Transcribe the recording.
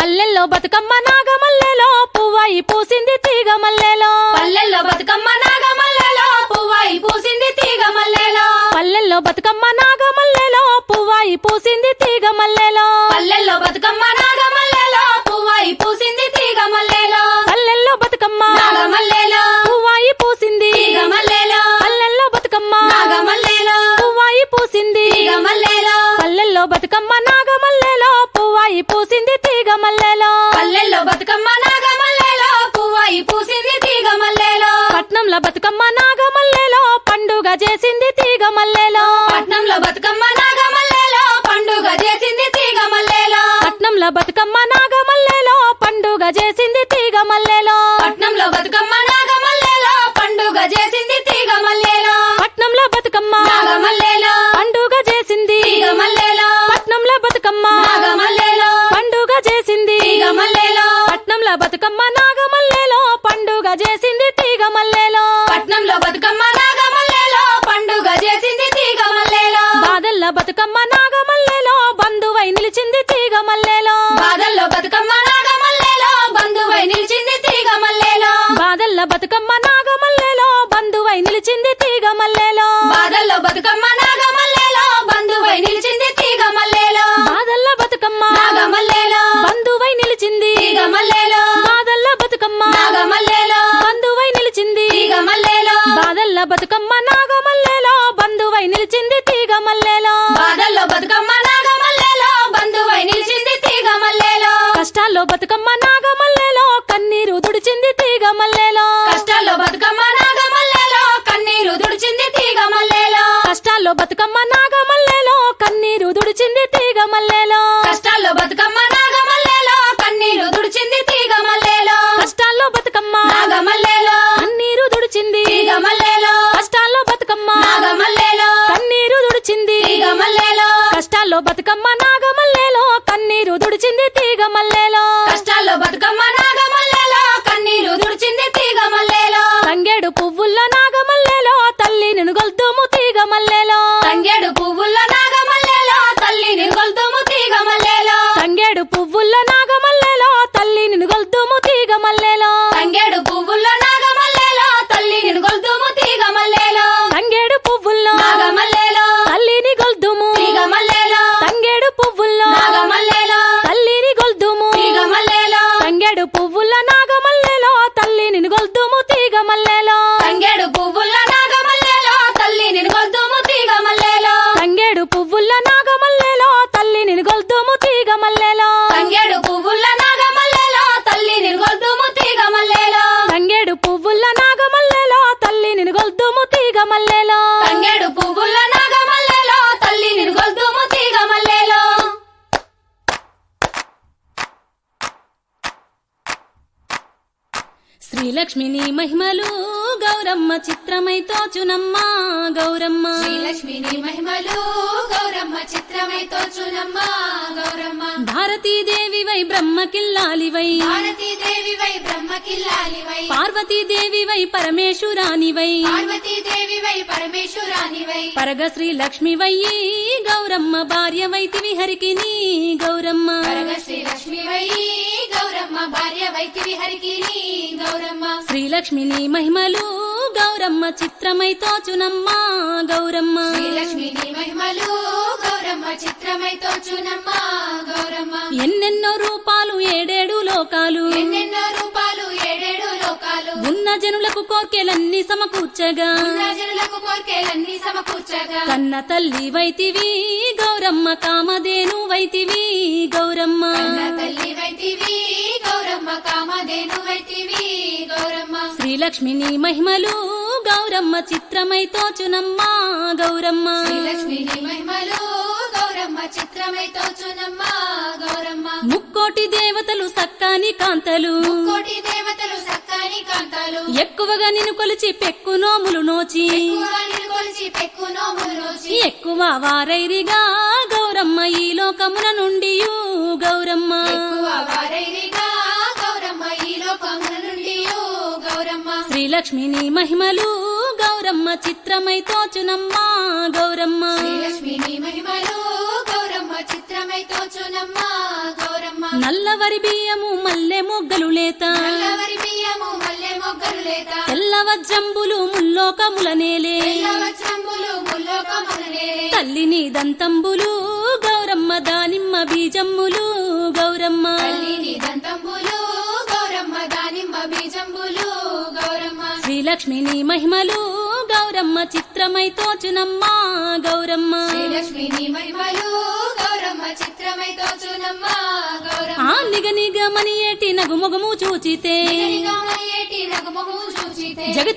పల్లెల్లో బతుకమ్మ నాగమల్లెలో పువ్వాయి పూసింది తీగ మల్లెలో పల్లెల్లో బతుకమ్మ నాగమల్లెలో పువ్వాయి పూసింది తీగ మల్లెలో పల్లెల్లో బతుకమ్మ నాగమల్లెలో పువ్వాయి పూసింది తీగ మల్లెలో పల్లెల్లో బతుకమ్మ నాగమల్లెలో పువ్వాయి పూసింది చేసింది తీగ మల్లెలో. పట్నంలో బతుకమ్మ నాగమల్లెలో పండుగ చేసింది తీగ మల్లెలో. పట్నంలో బతుకమ్మ నాగమల్లెలో పండుగ చేసింది తీగ మల్లెలో. పట్నంలో బతుకమ్మ నాగమల్లెలో పండుగ చేసింది తీగ మల్లెలో. పట్నంలో బతుకమ్మ. నాగమల్లెలో పండుగ చేసింది. తీగ మల్లెలో. పట్నంలో బతుకమ్మ. నాగమల్లెలో పండుగ చేసింది. తీగ మల్లెలో. పట్నంలో బతుకమ్మ నాగమల్లెలో పండుగ చేసింది నాగమల్లెలో బంధువై నిలిచింది తీగ మల్లెలో బాదల్లో బతుకమ్మ నాగమల్లెలో బంధువై నిలిచింది తీగ మల్లెలో బాదల్ల బతుకమ్మ నాగమల్లెలో బంధువై నిలిచింది తీగ మల్లెలో బాదల్లో బతుకమ్మ నాగమల్లెలో బంధువై నిలిచింది తీగ మల్లెలో బాదల్ల బతుకమ్మ నాగమల్లెలో. బంధువై నిలిచింది తీగ మల్లెలో బాదల్ల బతుకమ్మ నాగమల్లెలో. బంధువై నిలిచింది తీగ మల్లెలో బాదల్ల బతుకమ్మ నాగమల్లెలో బంధువై నిలిచింది కష్టాల్లో బతుకమ్మ నాగమల్లెలో కన్నీరు తుడిచింది తీగ మల్లెలో కష్టాల్లో బతుకమ్మ నాగమల్లెలో కన్నీరు దుడిచింది తీగ మల్లెలో కష్టాల్లో బతుకమ్మ నాగమల్లెలో తీగ మల్లెలో. కష్టాల్లో బతుకమ్మ నాగమల్లెలో కన్నీరు దుడిచింది తీగ మల్లెలో. తంగేడు పువ్వుల్లో నాగమల్లెలో తల్లి నిన్ను గొల్తుము తీగ మల్లెలో. గొల్తుము తీగ మల్లెలో. తంగేడు పువ్వుల్లో నాగమల్లెలో తల్లిని గొల్తుము తీగ మల్లెలో. తంగేడు పువ్వుల నాగమల్లెలో తల్లిని గొల్తుము తీగ మల్లెలో. తంగేడు పువ్వుల్లో నాగమల్లెలో తల్లిని గొల్తుము తీగ మల్లెలో. శ్రీలక్ష్మిని మహిమలు గౌరమ్మ చిత్రమై తోచునమ్మ గౌరమ్మ. శ్రీలక్ష్మిని మహిమలు గౌరమ్మ చిత్రమై తోచునమ్మ గౌరమ్మ. భారతీదేవి వై బ్రహ్మకిల్లాలివై భారతీదేవి వై బ్రహ్మకిల్లాలి వై. పార్వతీదేవి వై పరమేశ్వరానివై పార్వతీదేవి వై పరమేశ్వరాని వై. పరగ శ్రీ లక్ష్మి వయ్యి గౌరమ్మ భార్య వైతివి హరికిని గౌరమ్మ. పరగ శ్రీలక్ష్మి వై గౌరమ్మ భార్య వైతివి హరికిని గౌరమ్మ. శ్రీలక్ష్మిని మహిమలు గౌరమ్మ చిత్రమై తోచునమ్మ గౌరమ్మ. శ్రీలక్ష్మిని మహిమలు గౌరమ్మ చిత్రమై తోచునమ్మ గౌరమ్మ. ఎన్నెన్నో రూపాలు ఏడేడు లోకాలు. ఎన్నెన్నో రూపాలు ఏడేడు లోకాలు. ఉన్న జనులకు కోర్కెలన్నీ సమకూర్చగా. ప్రజలకు కోర్కెలన్నీ సమకూర్చగా. కన్న తల్లి వైతివి గౌరమ్మ కామధేను వైతివి గౌరమ్మ. తల్లి శ్రీలక్ష్మిని మహిమలు గౌరమ్మ చిత్రమై తోచునమ్మ గౌరమ్మ. శ్రీలక్ష్మిని మహిమలు గౌరమ్మ చిత్రమై తోచునమ్మ గౌరమ్మ. ముక్కోటి దేవతలు సక్కాని కాంతలు. కోటి దేవతలు సక్కాని కాంతాలు. ఎక్కువగా నిన్ను కొలిచి పెక్కు నోములు నోచి. ఎక్కువ వారైరిగా గౌరమ్మ ఈ లోకమున నుండి శ్రీలక్ష్మిని మహిమలు గౌరమ్మ చిత్రమై తోచునమ్మ గౌరమ్మ. మహిమలు గౌరమ్మ చిత్రమై తోచునమ్మ గౌరమ్మ. నల్లవరి బియ్యము మల్లె మొగ్గలు లేత. నల్లవరి బియ్యము మల్లె మొగ్గలు లేత. తెల్ల వజ్రంబులు ముల్లోకముల నేలే. తల్లిని దంతంబులు గౌరమ్మ దానిమ్మ బీజమ్ములు గౌరమ్మ శ్రీలక్ష్మిని మహిమలు గౌరమ్మ చిత్రమై తోచునమ్మ గౌరమ్మ. శ్రీలక్ష్మిని మహిమలు గౌరమ్మ చిత్రమై తోచునమ్మ గౌరమ్మ. ఆ నిగ నిగమని ఏటి నగుమొగము చూచితే. జగతి